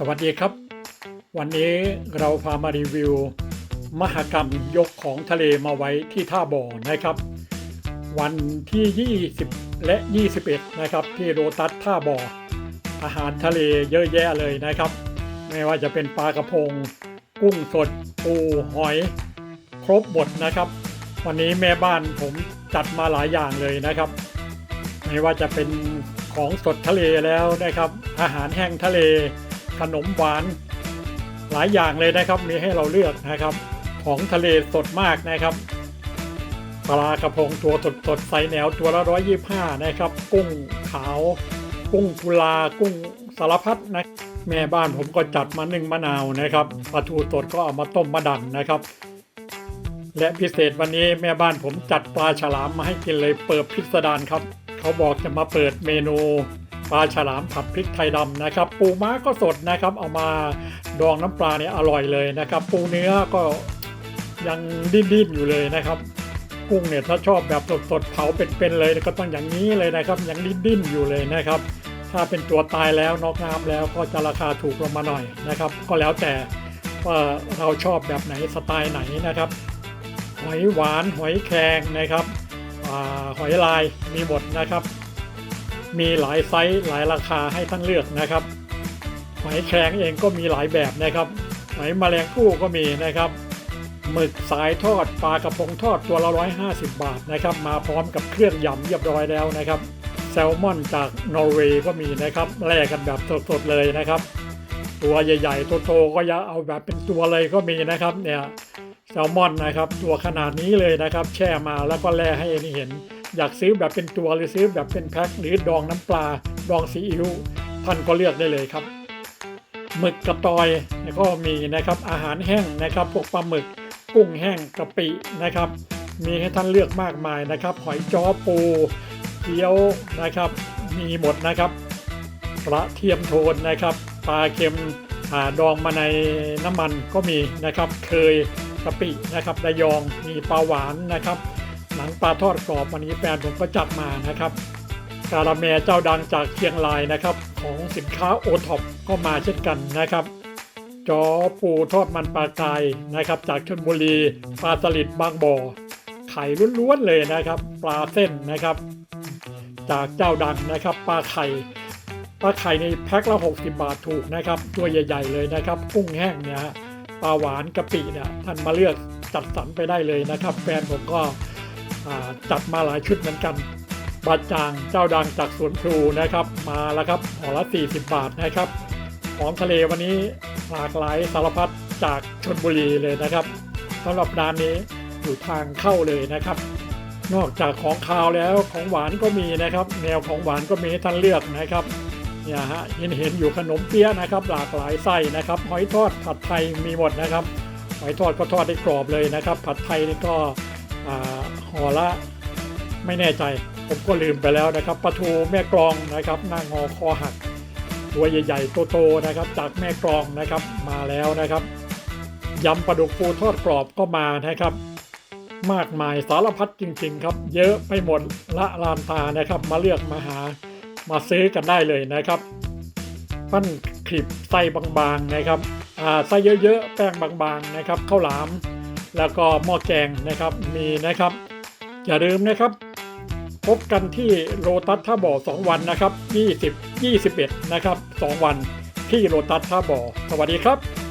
สวัสดีครับ วันนี้เราพามารีวิว มหกรรมยกของทะเลมาไว้ที่ท่าบ่อนะครับ วันที่ 20 และ 21 นะครับ ที่โรตัสท่าบ่อ อาหารทะเลเยอะแยะเลยนะครับ ไม่ว่าจะเป็นปลากระพง กุ้งสด ปูหอย ครบหมดนะครับ วันนี้แม่บ้านผมจัดมาหลายอย่างเลยนะครับ ไม่ว่าจะเป็นของสดทะเลแล้วนะครับ อาหารแห้งทะเล ขนมหวาน หลายอย่างเลยนะครับ มีให้เราเลือกนะครับ ของทะเลสดมากนะครับปลากระพงตัวสดสดๆใสแนวตัวละร้อยยี่ห้านะครับ กุ้งขาว กุ้งกุลา กุ้งสารพัดนะแม่บ้านผมก็จัดมาหนึ่งมะนาวนะครับปลาทูสดก็เอามาต้มมะดันนะครับ และพิเศษวันนี้แม่บ้านผมจัดปลาฉลามมาให้กินเลยเปิดพิสดารครับ เขาบอกจะมาเปิดเมนู ปลาฉลามผัดพริกไทยดำนะครับ ปูม้าก็สดนะครับ เอามาดองน้ำปลาเนี่ยอร่อยเลยนะครับ ปูเนื้อก็ยังดิ้นๆอยู่เลยนะครับกุ้งเนี่ยถ้าชอบแบบสดๆเผาเป็นๆเลยก็ต้องอย่างนี้เลยนะครับยังดิ้นๆอยู่เลยนะครับ ถ้าเป็นตัวตายแล้วนอกน้ำแล้วก็จะราคาถูกลงมาหน่อยนะครับ ก็แล้วแต่ว่าเราชอบแบบไหนสไตล์ไหนนะครับ หอยหวานหอยแครงนะครับอหอยลายมีหมดนะครับ มีหลายไซส์หลายราคาให้ท่านเลือกนะครับหอยแครงเองก็มีหลายแบบนะครับหอยแมลงภู่ก็มีนะครับหมึกสายทอดปลากระพงทอดตัวละ 150 บาทนะครับ มาพร้อมกับเครื่องยำเรียบร้อยแล้วนะครับ แซลมอนจากนอร์เวย์ก็มีนะครับแลกกันแบบสดๆเลยนะครับ ตัวใหญ่ๆโตๆก็อย่าเอาแบบเป็นตัวเลยก็มีนะครับเนี่ยแซลมอนนะครับ ตัวขนาดนี้เลยนะครับ แช่มาแล้วก็แล่ให้เห็น อยากซื้อแบบเป็นตัวหรือซื้อแบบเป็นแพ็คหรือดองน้ำปลา ดองซีอิ๊วท่านก็เลือกได้เลยครับหมึกกระตอยก็มีนะครับอาหารแห้งนะครับพวกปลาหมึกกุ้งแห้งกะปินะครับ มีให้ท่านเลือกมากมายนะครับ หอยจ้อปูเกี๊ยวนะครับ มีหมดนะครับกระเทียมโทนนะครับ ปลาเค็มอ่าดองมาในน้ำมันก็มีนะครับ เคยกะปินะครับระยองมีปลาหวานนะครับ หนังปลาทอดกรอบวันนี้แฟนผมก็จัดมานะครับ การาเมเจ้าดังจากเชียงรายนะครับ ของสินค้าโอท็อปก็มาเช่นกันนะครับจอปูทอดมันปลากายนะครับ จากชลบุรีปลาสลิดบางบ่อไข่ล้วนๆเลยนะครับ ปลาเส้นนะครับ จากเจ้าดังนะครับปลาไข่ปลาไข่ในแพ็คละ60 บาทถูกนะครับตัวใหญ่ ๆ เลยนะครับกุ้งแห้งเนี่ยปลาหวานกะปิเนี่ยท่านมาเลือกจัดสรรไปได้เลยนะครับ แฟนผมก็ จัดมาหลายชุดเหมือนกันบาจางเจ้าดังจากสวนพลูนะครับ มาแล้วครับห่อละ 40 บาทนะครับของทะเลวันนี้หลากหลายสารพัดจากชนบุรีเลยนะครับสำหรับร้านนี้อยู่ทางเข้าเลยนะครับ นอกจากของคาวแล้วของหวานก็มีนะครับ แนวของหวานก็มีให้ท่านเลือกนะครับเนี่ยฮะเห็นเห็นอยู่ขนมเปี๊ยะนะครับ หลากหลายไส้นะครับหอยทอดผัดไทยมีหมดนะครับหอยทอดก็ทอดได้กรอบเลยนะครับ ผัดไทยนี่ก็ ห่อละไม่แน่ใจ ผมก็ลืมไปแล้วนะครับปลาทูแม่กลองนะครับหน้างอคอหักตัวใหญ่ๆโตๆนะครับ จากแม่กลองนะครับมาแล้วนะครับยำปลาดุกฟูทอดกรอบก็มานะครับ มากมายสารพัดจริงๆ ครับ เยอะไปหมดละลานตานะครับ มาเลือกมาหามาซื้อกันได้เลยนะครับ ปั้นคลิปไส้บางๆนะครับไส้เยอะๆ แป้งบางๆนะครับข้าวหลาม แล้วก็หม้อแกงนะครับมีนะครับ อย่าลืมนะครับ พบกันที่โลตัสท่าบ่อ 2 วันนะครับ 20 21 นะครับ 2 วันที่โลตัสท่าบ่อ สวัสดีครับ